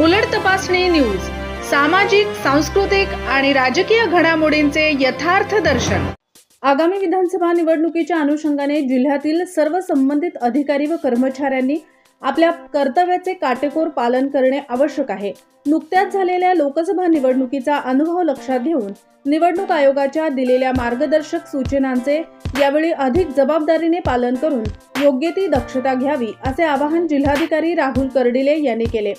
उलट तपासणी न्यूज सामाजिक सांस्कृतिक आणि राजकीय घडामोडींचे यथार्थ दर्शन. आगामी विधानसभा निवडणुकीच्या अनुषंगाने जिल्ह्यातील सर्व संबंधित अधिकारी व कर्मचाऱ्यांनी आपल्या कर्तव्याचे काटेकोर पालन करणे आवश्यक आहे. नुकत्याच झालेल्या लोकसभा निवडणुकीचा अनुभव लक्षात घेऊन निवडणूक आयोगाच्या दिलेल्या मार्गदर्शक सूचनांचे यावेळी अधिक जबाबदारीने पालन करून योग्य ती दक्षता घ्यावी असे आवाहन जिल्हाधिकारी राहुल कर्डिले यांनी केले.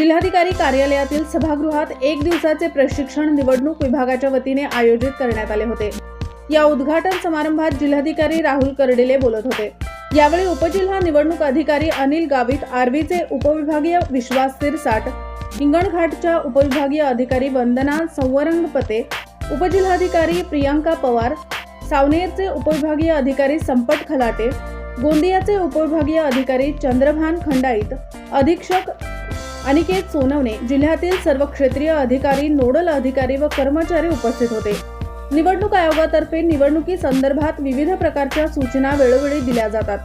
जिल्हाधिकारी कार्यालयातील सभागृहात एक दिवसाचे प्रशिक्षण निवडणूक विभागाच्या वतीने आयोजित करण्यात आले होते. या उद्घाटन समारंभात जिल्हाधिकारी राहुल कर्डिले बोलत होते. यावेळी उपजिल्हा निवडणूक अधिकारी अनिल गावित आर्वीचे उपविभागीय विश्वास सिरसाट हिंगणघाटच्या उपविभागीय अधिकारी वंदना संवरंगपते उपजिल्हाधिकारी प्रियांका पवार सावनेरचे उपविभागीय अधिकारी संपट खलाटे गोंदियाचे उपविभागीय अधिकारी चंद्रभान खंडाईत अधीक्षक अनिकेत सोनवणे जिल्ह्यातील सर्व क्षेत्रीय अधिकारी नोडल अधिकारी व कर्मचारी उपस्थित होते. निवडणूक आयोगातर्फे निवडणुकी संदर्भात विविध प्रकारच्या सूचना वेळोवेळी दिल्या जातात.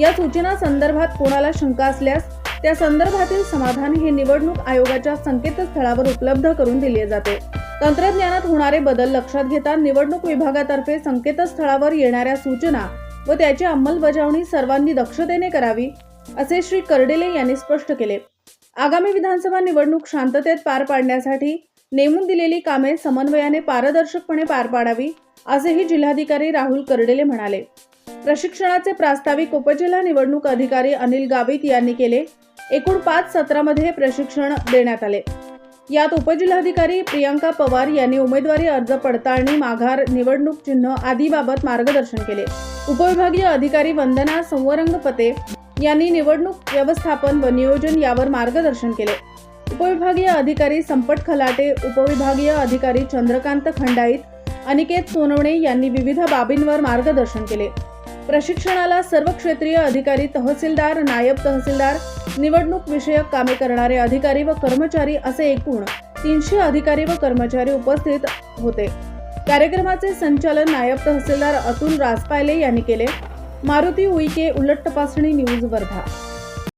या सूचना संदर्भात कोणाला शंका असल्यास त्या संदर्भातील समाधान हे निवडणूक आयोगाच्या संकेतस्थळावर उपलब्ध करून दिले जाते. तंत्रज्ञानात होणारे बदल लक्षात घेता निवडणूक विभागातर्फे संकेतस्थळावर येणाऱ्या सूचना व त्याची अंमलबजावणी सर्वांनी दक्षतेने करावी असे श्री कर्डिले यांनी स्पष्ट केले. आगामी विधानसभा निवडणूक शांततेत पार पाडण्यासाठी नेमून दिलेली कामे समन्वयाने पारदर्शकपणे पार पाडावी असेही जिल्हाधिकारी राहुल कर्डेले म्हणाले. प्रशिक्षणाचे प्रास्ताविक उपजिल्हा निवडणूक अधिकारी अनिल गावित यांनी केले. एकूण पाच सत्रामध्ये हे प्रशिक्षण देण्यात आले. यात उपजिल्हाधिकारी प्रियांका पवार यांनी उमेदवारी अर्ज पडताळणी माघार निवडणूक चिन्ह आदीबाबत मार्गदर्शन केले. उपविभागीय अधिकारी वंदना संवरंगपते यांनी निवडणूक व्यवस्थापन व नियोजन यावर मार्गदर्शन केले. उपविभागीय अधिकारी संपट खलाटे उपविभागीय अधिकारी चंद्रकांत खंडाईत अनिकेत सोनवणे यांनी विविध बाबींवर मार्गदर्शन केले. प्रशिक्षणाला सर्व क्षेत्रीय अधिकारी तहसीलदार नायब तहसीलदार निवडणूक विषयक कामे करणारे अधिकारी व कर्मचारी असे एकूण तीनशे अधिकारी व कर्मचारी उपस्थित होते. कार्यक्रमाचे संचालन नायब तहसीलदार अतुल राजपायले यांनी केले. मारुती उईके उलट तपासणी न्यूज वर्धा